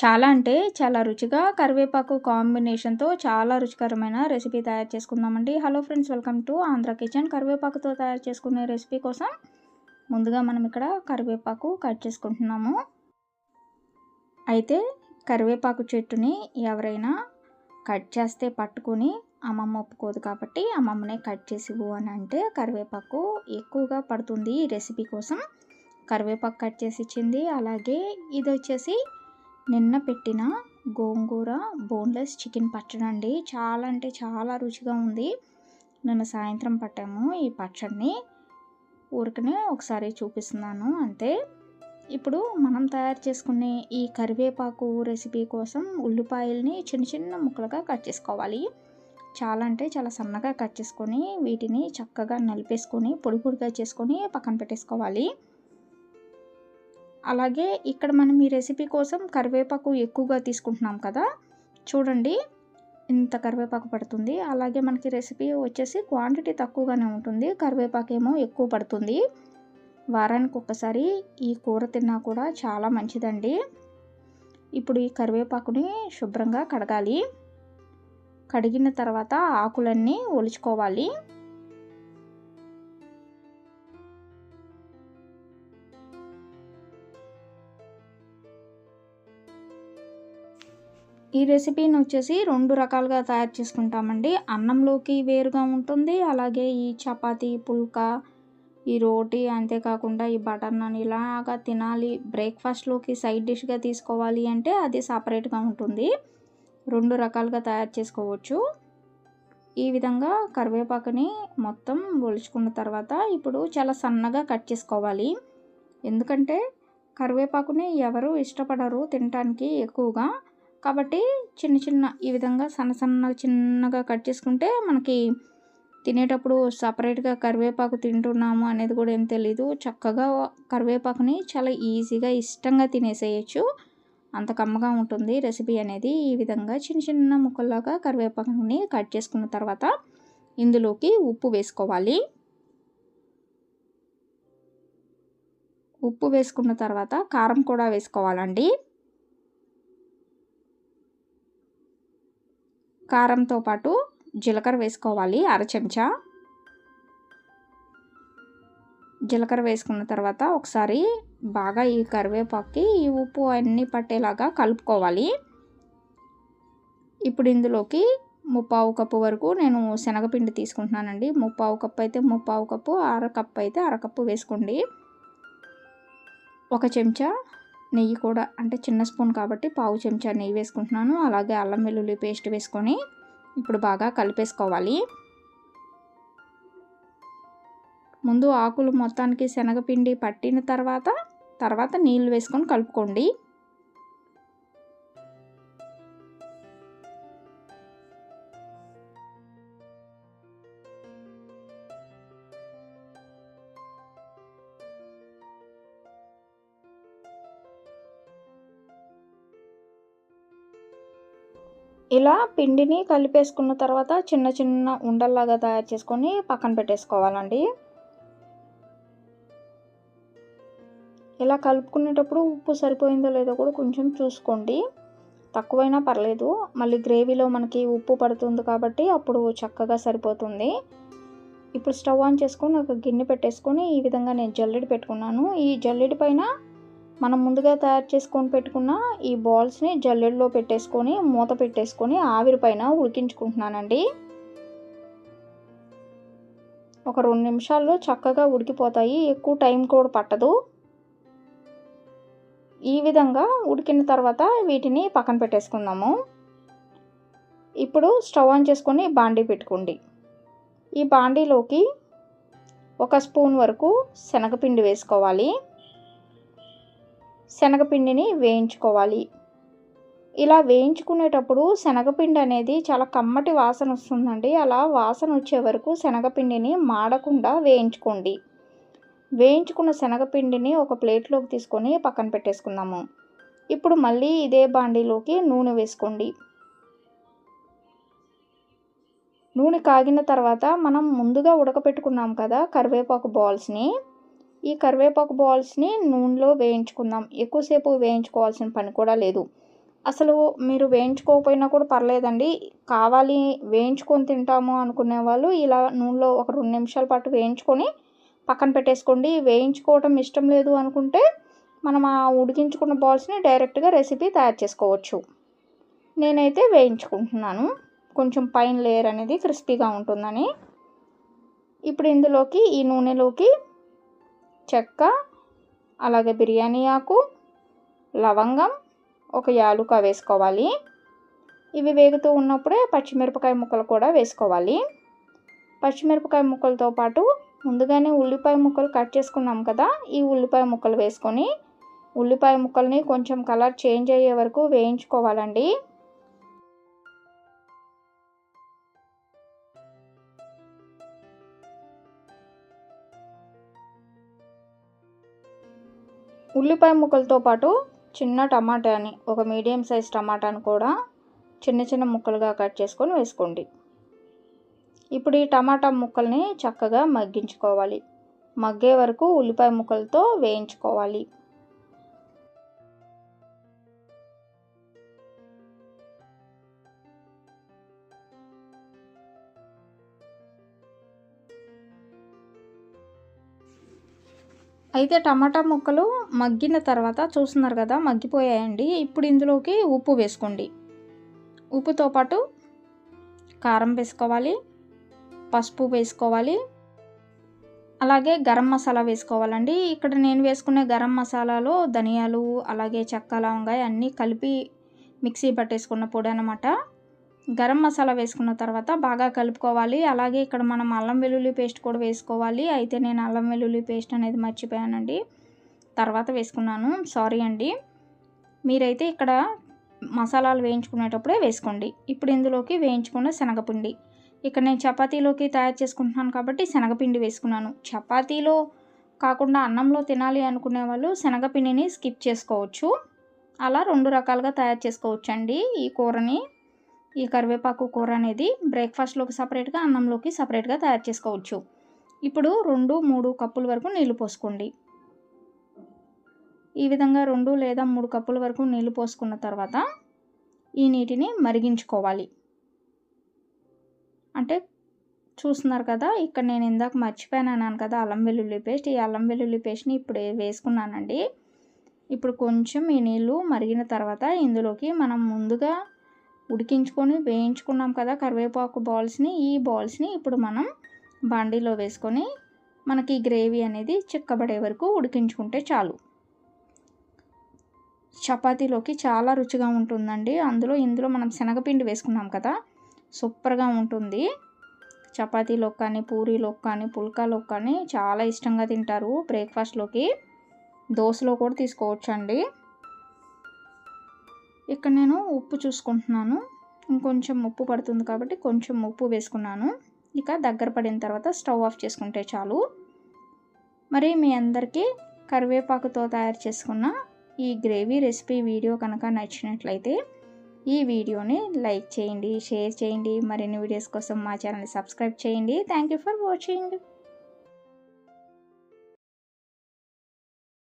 చాలా అంటే చాలా రుచిగా కరివేపాకు కాంబినేషన్తో చాలా రుచికరమైన రెసిపీ తయారు చేసుకుందామండి. Hello friends welcome to Andhra kitchen. కరివేపాకుతో తయారు చేసుకునే రెసిపీ కోసం ముందుగా మనం ఇక్కడ కరివేపాకు కట్ చేసుకుంటున్నాము. అయితే కరివేపాకు చెట్టుని ఎవరైనా కట్ చేస్తే పట్టుకొని అమ్మమ్మ ఒప్పుకోదు కాబట్టి అమ్మమ్మనే కట్ చేసివు అని అంటే కరివేపాకు ఎక్కువగా పడుతుంది ఈ రెసిపీ కోసం. కరివేపాకు కట్ చేసి ఇచ్చింది. అలాగే ఇది వచ్చేసి నిన్న పెట్టిన గోంగూర బోన్లెస్ చికెన్ పచ్చడి అండి. చాలా అంటే చాలా రుచిగా ఉంది. నిన్న సాయంత్రం పట్టాము ఈ పచ్చడిని. ఊరికనే ఒకసారి చూపిస్తున్నాను అంతే. ఇప్పుడు మనం తయారు చేసుకునే ఈ కరివేపాకు రెసిపీ కోసం ఉల్లిపాయల్ని చిన్న చిన్న ముక్కలుగా కట్ చేసుకోవాలి. చాలా అంటే చాలా సన్నగా కట్ చేసుకొని వీటిని చక్కగా నలిపేసుకొని పొడి పొడిగా చేసుకొని పక్కన పెట్టేసుకోవాలి. అలాగే ఇక్కడ మనం ఈ రెసిపీ కోసం కరివేపాకు ఎక్కువగా తీసుకుంటున్నాం కదా. చూడండి ఇంత కరివేపాకు పడుతుంది. అలాగే మనకి రెసిపీ వచ్చేసి క్వాంటిటీ తక్కువగానే ఉంటుంది. కరివేపాకు ఏమో ఎక్కువ పడుతుంది. వారానికి ఒక్కసారి ఈ కూర తిన్నా కూడా చాలా మంచిదండి. ఇప్పుడు ఈ కరివేపాకుని శుభ్రంగా కడగాలి. కడిగిన తర్వాత ఆకులన్నీ ఒలుచుకోవాలి. ఈ రెసిపీని వచ్చేసి రెండు రకాలుగా తయారు చేసుకుంటామండి. అన్నంలోకి వేరుగా ఉంటుంది అలాగే ఈ చపాతీ పుల్కా ఈ రోటీ అంతేకాకుండా ఈ బటర్ నాన్ ఇలాగా తినాలి. బ్రేక్ఫాస్ట్లోకి సైడ్ డిష్గా తీసుకోవాలి అంటే అది సపరేట్గా ఉంటుంది. రెండు రకాలుగా తయారు చేసుకోవచ్చు. ఈ విధంగా కరివేపాకుని మొత్తం ఒలుచుకున్న తర్వాత ఇప్పుడు చాలా సన్నగా కట్ చేసుకోవాలి. ఎందుకంటే కరివేపాకుని ఎవరు ఇష్టపడరు తినటానికి ఎక్కువగా. కాబట్టి చిన్న చిన్న ఈ విధంగా సన్న సన్న చిన్నగా కట్ చేసుకుంటే మనకి తినేటప్పుడు సపరేట్గా కరివేపాకు తింటున్నాము అనేది కూడా ఏం తెలీదు. చక్కగా కరివేపాకుని చాలా ఈజీగా ఇష్టంగా తినేసేయచ్చు. అంత కమ్మగా ఉంటుంది రెసిపీ అనేది. ఈ విధంగా చిన్న చిన్న ముక్కల్లాగా కరివేపాకుని కట్ చేసుకున్న తర్వాత ఇందులోకి ఉప్పు వేసుకోవాలి. ఉప్పు వేసుకున్న తర్వాత కారం కూడా వేసుకోవాలండి. కారంతో పాటు జీలకర్ర వేసుకోవాలి అర చెంచా. జీలకర్ర వేసుకున్న తర్వాత ఒకసారి బాగా ఈ కరివేపాకుకి ఈ ఉప్పు అన్నీ పట్టేలాగా కలుపుకోవాలి. ఇప్పుడు ఇందులోకి ముప్పావు కప్పు వరకు నేను శనగపిండి తీసుకుంటున్నానండి. ముప్పావు కప్పు అయితే ముప్పావు కప్పు అర కప్పు అయితే అరకప్పు వేసుకోండి. ఒక చెంచా నెయ్యి కూడా అంటే చిన్న స్పూన్ కాబట్టి పావు చెంచా నెయ్యి వేసుకుంటున్నాను. అలాగే అల్లం వెల్లుల్లి పేస్ట్ వేసుకొని ఇప్పుడు బాగా కలిపేసుకోవాలి. ముందు ఆకులు మొత్తానికి శనగపిండి పట్టిన తర్వాత తర్వాత నీళ్ళు వేసుకొని కలుపుకోండి. ఇలా పిండిని కలిపేసుకున్న తర్వాత చిన్న చిన్న ఉండల్లాగా తయారు చేసుకొని పక్కన పెట్టేసుకోవాలండి. ఇలా కలుపుకునేటప్పుడు ఉప్పు సరిపోయిందో లేదో కూడా కొంచెం చూసుకోండి. తక్కువైనా పర్లేదు. మళ్ళీ గ్రేవీలో మనకి ఉప్పు పడుతుంది కాబట్టి అప్పుడు చక్కగా సరిపోతుంది. ఇప్పుడు స్టవ్ ఆన్ చేసుకొని ఒక గిన్నె పెట్టేసుకొని ఈ విధంగా నేను జల్లెడి పెట్టుకున్నాను. ఈ జల్లెడి పైన మనం ముందుగా తయారు చేసుకొని పెట్టుకున్న ఈ బాల్స్ని జల్లెడలో పెట్టేసుకొని మూత పెట్టేసుకొని ఆవిరి పైన ఉడికించుకుంటున్నానండి. ఒక రెండు నిమిషాల్లో చక్కగా ఉడికిపోతాయి. ఎక్కువ టైం కూడా పట్టదు. ఈ విధంగా ఉడికిన తర్వాత వీటిని పక్కన పెట్టేసుకుందాము. ఇప్పుడు స్టవ్ ఆన్ చేసుకొని బాండీ పెట్టుకోండి. ఈ బాండీలోకి ఒక స్పూన్ వరకు శనగపిండి వేసుకోవాలి. శనగపిండిని వేయించుకోవాలి. ఇలా వేయించుకునేటప్పుడు శనగపిండి అనేది చాలా కమ్మటి వాసన వస్తుందండి. అలా వాసన వచ్చే వరకు శనగపిండిని మాడకుండా వేయించుకోండి. వేయించుకున్న శనగపిండిని ఒక ప్లేట్లోకి తీసుకొని పక్కన పెట్టేసుకుందాము. ఇప్పుడు మళ్ళీ ఇదే బాండీలోకి నూనె వేసుకోండి. నూనె కాగిన తర్వాత మనం ముందుగా ఉడకపెట్టుకున్నాం కదా కరివేపాకు బాల్స్ని ఈ కరివేపాకు బాల్స్ని నూనెలో వేయించుకుందాం. ఎక్కువసేపు వేయించుకోవాల్సిన పని కూడా లేదు. అసలు మీరు వేయించుకోకపోయినా కూడా పర్లేదండి. కావాలి వేయించుకొని తింటాము అనుకునే వాళ్ళు ఇలా నూనెలో ఒక రెండు నిమిషాల పాటు వేయించుకొని పక్కన పెట్టేసుకోండి. వేయించుకోవటం ఇష్టం లేదు అనుకుంటే మనం ఆ ఉడికించుకున్న బాల్స్ని డైరెక్ట్గా రెసిపీ తయారు చేసుకోవచ్చు. నేనైతే వేయించుకుంటున్నాను. కొంచెం పైన లేయర్ అనేది క్రిస్పీగా ఉంటుందని. ఇప్పుడు ఇందులోకి ఈ నూనెలోకి చెక్క అలాగే బిర్యానీ ఆకు లవంగం ఒక యాలుక వేసుకోవాలి. ఇవి వేగుతూ ఉన్నప్పుడే పచ్చిమిరపకాయ ముక్కలు కూడా వేసుకోవాలి. పచ్చిమిరపకాయ ముక్కలతో పాటు ముందుగానే ఉల్లిపాయ ముక్కలు కట్ చేసుకున్నాం కదా ఈ ఉల్లిపాయ ముక్కలు వేసుకొని ఉల్లిపాయ ముక్కల్ని కొంచెం కలర్ చేంజ్ అయ్యే వరకు వేయించుకోవాలండి. ఉల్లిపాయ ముక్కలతో పాటు చిన్న టమాటాని ఒక మీడియం సైజ్ టమాటాని కూడా చిన్న చిన్న ముక్కలుగా కట్ చేసుకొని వేసుకోండి. ఇప్పుడు ఈ టమాటా ముక్కల్ని చక్కగా మగ్గించుకోవాలి. మగ్గే వరకు ఉల్లిపాయ ముక్కలతో వేయించుకోవాలి. అయితే టమాటా ముక్కలు మగ్గిన తర్వాత చూస్తున్నారు కదా మగ్గిపోయాయండి. ఇప్పుడు ఇందులోకి ఉప్పు వేసుకోండి. ఉప్పుతో పాటు కారం వేసుకోవాలి పసుపు వేసుకోవాలి అలాగే గరం మసాలా వేసుకోవాలండి. ఇక్కడ నేను వేసుకునే గరం మసాలాలో ధనియాలు అలాగే చెక్క లవంగాయ అన్నీ కలిపి మిక్సీ పట్టేసుకున్న పొడి అనమాట గరం మసాలా వేసుకున్న తర్వాత బాగా కలుపుకోవాలి. అలాగే ఇక్కడ మనం అల్లం వెల్లుల్లి పేస్ట్ కూడా వేసుకోవాలి. అయితే నేను అల్లం వెల్లుల్లి పేస్ట్ అనేది మర్చిపోయానండి. తర్వాత వేసుకున్నాను. సారీ అండి. మీరైతే ఇక్కడ మసాలాలు వేయించుకునేటప్పుడే వేసుకోండి. ఇప్పుడు ఇందులోకి వేయించుకున్న శనగపిండి. ఇక్కడ నేను చపాతీలోకి తయారు చేసుకుంటున్నాను కాబట్టి శనగపిండి వేసుకున్నాను. చపాతీలో కాకుండా అన్నంలో తినాలి అనుకునే వాళ్ళు శనగపిండిని స్కిప్ చేసుకోవచ్చు. అలా రెండు రకాలుగా తయారు చేసుకోవచ్చు అండి ఈ కూరని. ఈ కరివేపాకు కూర అనేది బ్రేక్ఫాస్ట్లోకి సపరేట్గా అన్నంలోకి సపరేట్గా తయారు చేసుకోవచ్చు. ఇప్పుడు రెండు మూడు కప్పుల వరకు నీళ్ళు పోసుకోండి. ఈ విధంగా రెండు లేదా మూడు కప్పుల వరకు నీళ్ళు పోసుకున్న తర్వాత ఈ నీటిని మరిగించుకోవాలి. అంటే చూస్తున్నారు కదా ఇక్కడ నేను ఇందాక మర్చిపోయాను కదా అల్లం వెల్లుల్లి పేస్ట్. ఈ అల్లం వెల్లుల్లి పేస్ట్ని ఇప్పుడు వేసుకున్నానండి. ఇప్పుడు కొంచెం ఈ నీళ్ళు మరిగిన తర్వాత ఇందులోకి మనం ముందుగా ఉడికించుకొని వేయించుకున్నాం కదా కరివేపాకు బాల్స్ని ఈ బాల్స్ని ఇప్పుడు మనం బాండీలో వేసుకొని మనకి గ్రేవీ అనేది చిక్కబడే వరకు ఉడికించుకుంటే చాలు. చపాతీలోకి చాలా రుచిగా ఉంటుందండి. అందులో ఇందులో మనం శనగపిండి వేసుకున్నాం కదా సూపర్గా ఉంటుంది. చపాతీలోకి కానీ పూరీలోకి కానీ పుల్కాలోకి కానీ చాలా ఇష్టంగా తింటారు బ్రేక్ఫాస్ట్లోకి. దోశలో కూడా తీసుకోవచ్చు అండి ఇక్కడ నేను ఉప్పు చూసుకుంటున్నాను. ఇంకొంచెం ఉప్పు పడుతుంది కాబట్టి కొంచెం ఉప్పు వేసుకున్నాను. ఇక దగ్గర పడిన తర్వాత స్టవ్ ఆఫ్ చేసుకుంటే చాలు. మరి మీ అందరికీ కరివేపాకుతో తయారు చేసుకున్న ఈ గ్రేవీ రెసిపీ వీడియో కనుక నచ్చినట్లయితే ఈ వీడియోని లైక్ చేయండి షేర్ చేయండి. మరిన్ని వీడియోస్ కోసం మా ఛానల్ని సబ్స్క్రైబ్ చేయండి. Thank you for watching.